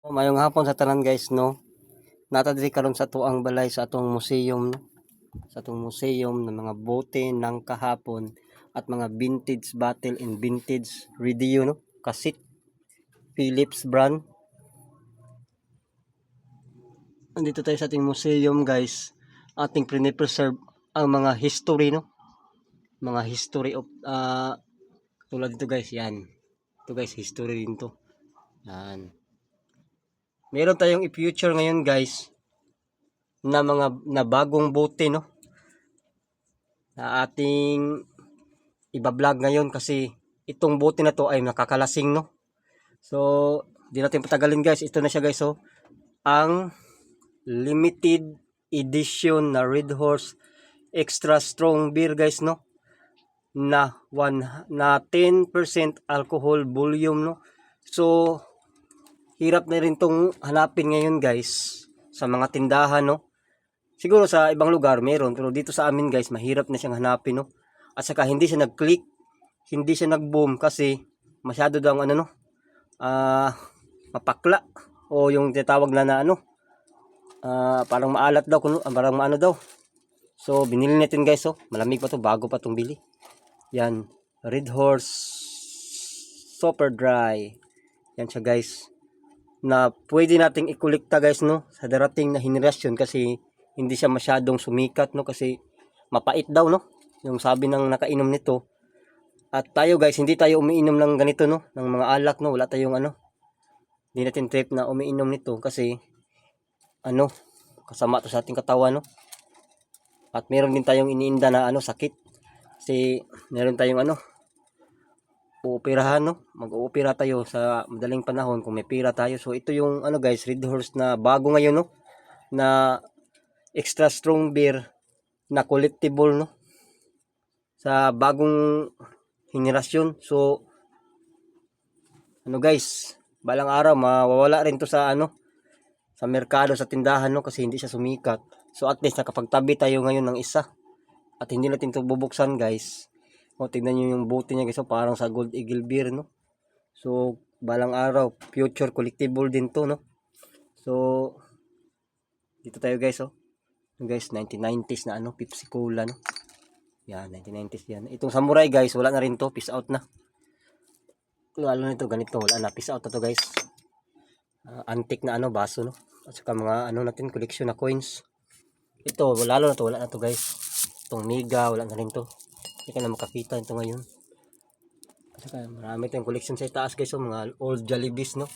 Mayong hapon sa tanan guys no. Nata diri karon sa tuang balay sa atong museum no. Sa atong museum ng mga bote ng kahapon at mga vintage battle and vintage radio no. Kasit Philips brand. Andito tayo sa ating museum guys. Ating pre-preserve ang mga history no. Mga history of ah tulad dito guys yan. Ito guys history din to. Yan meron tayong i-future ngayon guys na mga na bagong bote no? Na ating iba-vlog ngayon kasi itong bote na to ay nakakalasing no? So di natin patagalin guys. Ito na siya guys oh. Ang limited edition na Red Horse extra strong beer guys no? Na one na 10% alcohol volume no? So hirap na rin tong hanapin ngayon guys sa mga tindahan no? Siguro sa ibang lugar meron pero dito sa amin guys mahirap na siyang hanapin no? At saka hindi siya nag-click hindi siya nag-boom kasi masyado daw ang ano no? Ah mapakla o yung tinatawag na na ano ah parang maalat daw ah, parang maano daw. So binili natin guys oh. Malamig pa to bago pa tong bili. Yan red horse super dry. Yan siya guys na pwede nating ikolekta guys no? Sa darating na henerasyon kasi hindi siya masyadong sumikat no? Kasi mapait daw no? Yung sabi ng nakainom nito. At tayo guys hindi tayo umiinom ng ganito no? Ng mga alak no? Wala tayong ano? Hindi natin trip na umiinom nito kasi ano? Kasama to sa ating katawan no? At meron din tayong iniinda na ano sakit. Kasi meron tayong ano uoperahan no? Mag-oopera tayo sa madaling panahon kung may pira tayo. So ito yung ano guys red horse na bago ngayon no? Na extra strong beer na collectible no? Sa bagong henerasyon. So ano guys balang araw mawawala rin to sa ano sa merkado sa tindahan no? Kasi hindi siya sumikat. So at least nakapagtabi tayo ngayon ng isa. At hindi natin to bubuksan guys o, tignan nyo yung bote niya guys. So, parang sa Gold Eagle Beer, no? So, balang araw, future collectible din to, no? So, dito tayo guys, oh. Guys, 1990s na ano, Pepsi Cola, no? Yan, 1990s yan. Itong samurai guys, wala na rin to. Peace out na. Lalo nito, ganito, wala na. Peace out na to guys. Ah, antique na ano, baso, no? At saka mga ano natin, collection na coins. Ito, lalo na to, wala na to guys. Itong mega, wala na rin to. Hindi ka na makakita ito ngayon. Saka marami tayong collection sa itaas guys. So, mga old Jollibees no.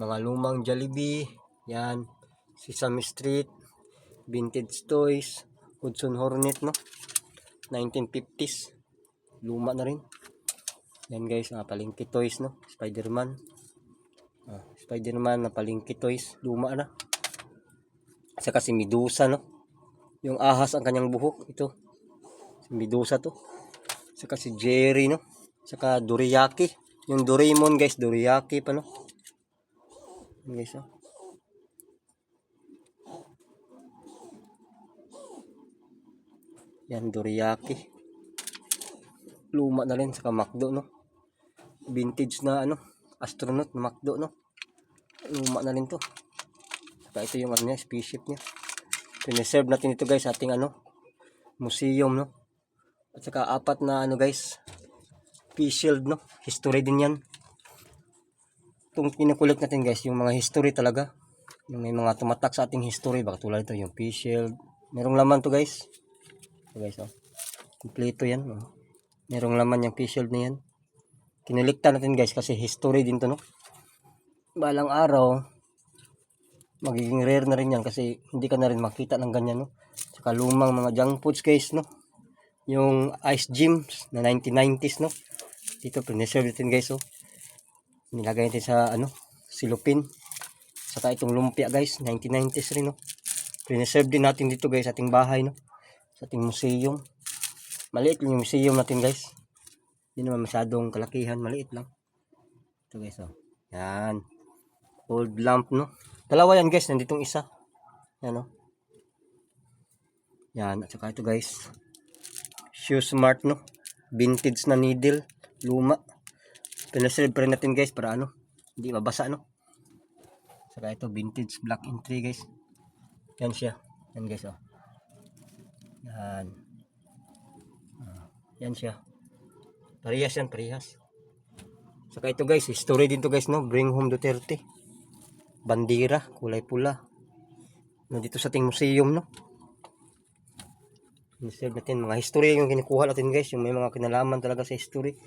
Mga lumang Jollibee. Yan. Sesame Street. Vintage Toys. Hudson Hornet no. 1950s. Luma na rin. Yan guys. Mga palingki toys no. Spider-Man. Ah, Spider-Man na palingki toys. Luma na. Saka si Medusa no. Yung ahas ang kanyang buhok. Ito. Si Medusa to. Saka si Jerry, no? Saka Doriyaki. Yung Doraemon, guys. Doriyaki pa, no? Guys, oh. Yan, Doriyaki. Luma na rin. Saka McDo, no? Vintage na, ano? Astronaut na McDo, no? Luma na rin to. Saka ito yung, ano niya, spaceship niya. Pineserve natin ito, guys, sa ating, ano? Museum, no? At saka apat na ano guys. Face shield no. History din yan. Itong kinukulit natin guys. Yung mga history talaga. Yung may mga tumatak sa ating history. Baka tulad ito yung face shield. Merong laman to guys. Ito guys oh. Kompleto yan. Oh. Merong laman yung face shield na yan. Kinulikta natin guys kasi history din to no. Balang araw. Magiging rare na rin yan kasi hindi ka na rin makita ng ganyan no. Saka lumang mga junk foods guys no yung ice gyms na 1990s no? Dito preserve natin guys oh. Nilagay natin sa ano silupin. Saka itong lumpia guys 1990s rin no? Preserve din natin dito guys sa ating bahay no? Sa ating museum. Maliit lang yung museum natin guys. Hindi naman masyadong kalakihan maliit lang. Ito guys oh. Yan. Old lamp no? Dalawa yan guys nanditong isa. Yan oh. Yan at saka ito guys Shoe Smart no. Vintage na needle, luma. Pinaserve pa rin natin guys para ano, hindi mabasa no. Saka ito, vintage black entry guys. Yan siya. Yan guys, oh. Yan. Ah, yan siya. Parehas yan, parehas. Saka ito guys, history din to guys, no? Bring home Duterte. Bandira, kulay pula. Nandito sa ating museum, no? Reserve natin, mga history yung kinukuha natin guys, yung may mga kinalaman talaga sa history.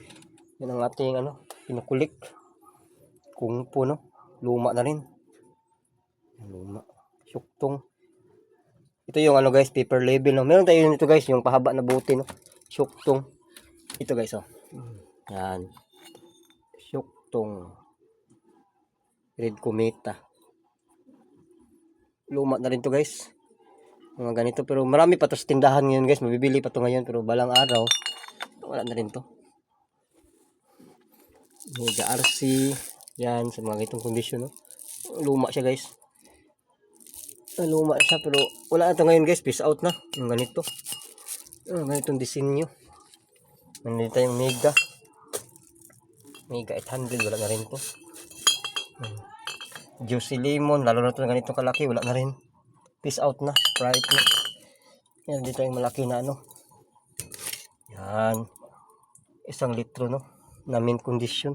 Yan ang ating, ano, kinukulik. Kung po, no? Luma na rin. Luma. Syuktong. Ito yung ano guys, paper label, no? Meron tayo nito guys, yung pahaba na buti, no? Syuktong. Ito guys, oh. Yan. Syuktong. Red Cometa. Luma na rin to guys. Mga ganito. Pero marami pa to sa tindahan ngayon guys. Mabibili pa to ngayon. Pero balang araw, wala na rin to. Mega RC. Yan, sa mga ganitong kondisyon. No? Luma siya guys. Ah, Luma siya pero wala na to ngayon guys. Peace out na. Yung ganito. Ah, ganitong disenyo. Nandito yung Mega. Mega 800. Wala na rin to. Hmm. Juicy lemon, lalo na na ganito kalaki, wala na rin. Peace out na, Sprite na. Yan, dito yung malaki na ano. Yan. Isang litro, no? Na mint condition.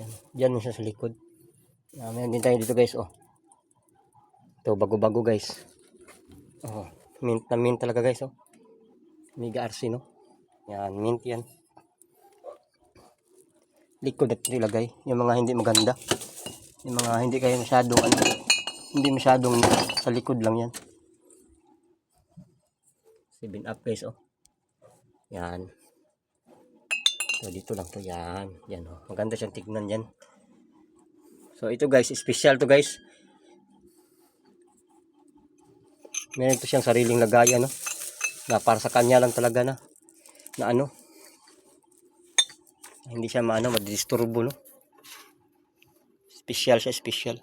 Yan, yan siya sa likod. Yan, meron din tayo dito guys, oh. Ito, bago-bago guys. Oh, mint na mint talaga guys, oh. Mega RC, no? Yan, mint yan. Likod at nilagay. Yung mga hindi maganda. Yung mga hindi kayo masyadong ano, hindi masyadong sa likod lang yan. 7 up guys oh. Yan. So, dito lang to yan. Yan oh. Maganda siyang tignan yan. So ito guys, special to guys. Meron to siyang sariling lagayan no. Na para sa kanya lang talaga na na ano. Hindi siya maano, madidisturbo no special siya, special.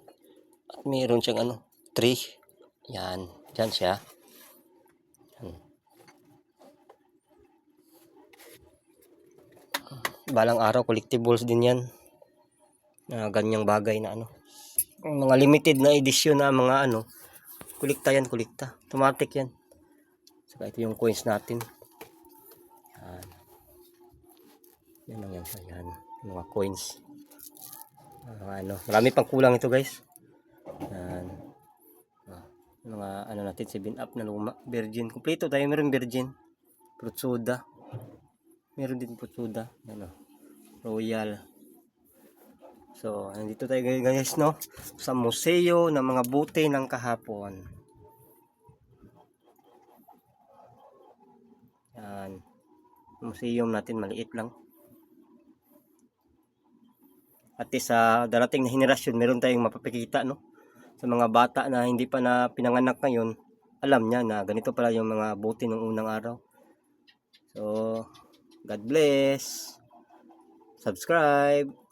At mayroon siyang ano, tree. Yan, dyan siya. Yan. Balang araw, collectibles din yan. Na ganyang bagay na ano. Mga limited na edisyon na mga ano, kulikta yan, kulikta. Automatic yan. Saka ito yung coins natin. Yan. Yan lang yan yan. Mga coins. Ah, ano, marami pang kulang ito guys. Ah, mga ano natin, 7 up na luma. Virgin. Kompleto tayo. Meron virgin. Fruit soda. Meron din fruit soda. Ano. Royal. So, nandito tayo guys, no? Sa museo ng mga buti ng kahapon. Yan. Museum natin, maliit lang at sa darating na henerasyon meron tayong mapapakita no sa mga bata na hindi pa na pinanganak ngayon alam niya na ganito pala yung mga buti ng unang araw. So God bless. Subscribe